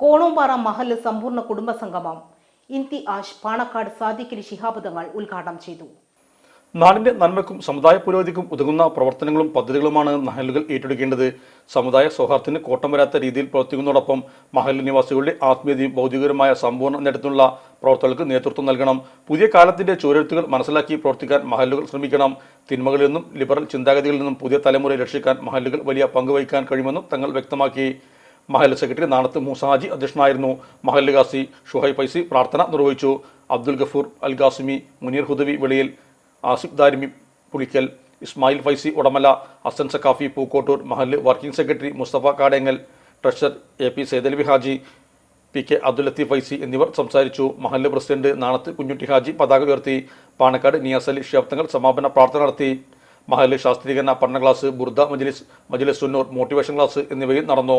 കോണോമ്പാറ മഹൽ സമ്പൂർണ കുടുംബസംഗമം. ഇന്തി ആഷ് പാണക്കാട് സാദിഖലി ശിഹാബ് തങ്ങൾ ഉദ്ഘാടനം ചെയ്തു. നാടിന്റെ നന്മയ്ക്കും സമുദായ പുരോഗതിക്കും ഉതകുന്ന പ്രവർത്തനങ്ങളും പദ്ധതികളുമാണ് മഹലുകൾ ഏറ്റെടുക്കേണ്ടത്. സമുദായ സൗഹാർദ്ദത്തിന് കോട്ടം വരാത്ത രീതിയിൽ പ്രവർത്തിക്കുന്നതോടൊപ്പം മഹൽ നിവാസികളുടെ ആത്മീയതയും ഭൗതികപരമായ സമ്പൂർണ നേട്ടത്തിനുള്ള പ്രവർത്തനങ്ങൾക്ക് നേതൃത്വം നൽകണം. പുതിയ കാലത്തിന്റെ ചുവരെഴുത്തുകൾ മനസ്സിലാക്കി പ്രവർത്തിക്കാൻ മഹലുകൾ ശ്രമിക്കണം. തിന്മകളിൽ നിന്നും ലിബറൽ ചിന്താഗതികളിൽ നിന്നും പുതിയ തലമുറയെ രക്ഷിക്കാൻ മഹലുകൾ വലിയ പങ്കുവഹിക്കാൻ കഴിയുമെന്നും തങ്ങൾ വ്യക്തമാക്കി. മഹൽ സെക്രട്ടറി നാണത്ത് മൂസാജി അധ്യക്ഷനായിരുന്നു. മഹൽ ഗാസി ഷുഹൈ പൈസി പ്രാർത്ഥന നിർവഹിച്ചു. അബ്ദുൽ ഗഫൂർ അൽ Qasimi Muneer Hudawi Veliyil Asif Darimi Pulikkal Ismail Faizy Udamala Hasan Saqafi Pookkottur Mahal working secretary Mustafa Kadengal treasurer A P Saidalavi Haji P K Abdul Latheef Faizy എന്നിവർ സംസാരിച്ചു. മഹല്ല് പ്രസിഡന്റ് നാണത്ത് കുഞ്ഞുട്ടി ഹാജി പതാക ഉയർത്തി. പാണക്കാട് നിയാസ് അലി ഷിയാബ്തങ്ങൾ സമാപന പ്രാർത്ഥന നടത്തി. മഹല്ല് ശാസ്ത്രീകരണ പഠന ക്ലാസ് ബുർദ മജ്ലിസ് മജ്ലിസ് സുന്നൂർ മോട്ടിവേഷൻ ക്ലാസ് എന്നിവയും നടന്നു.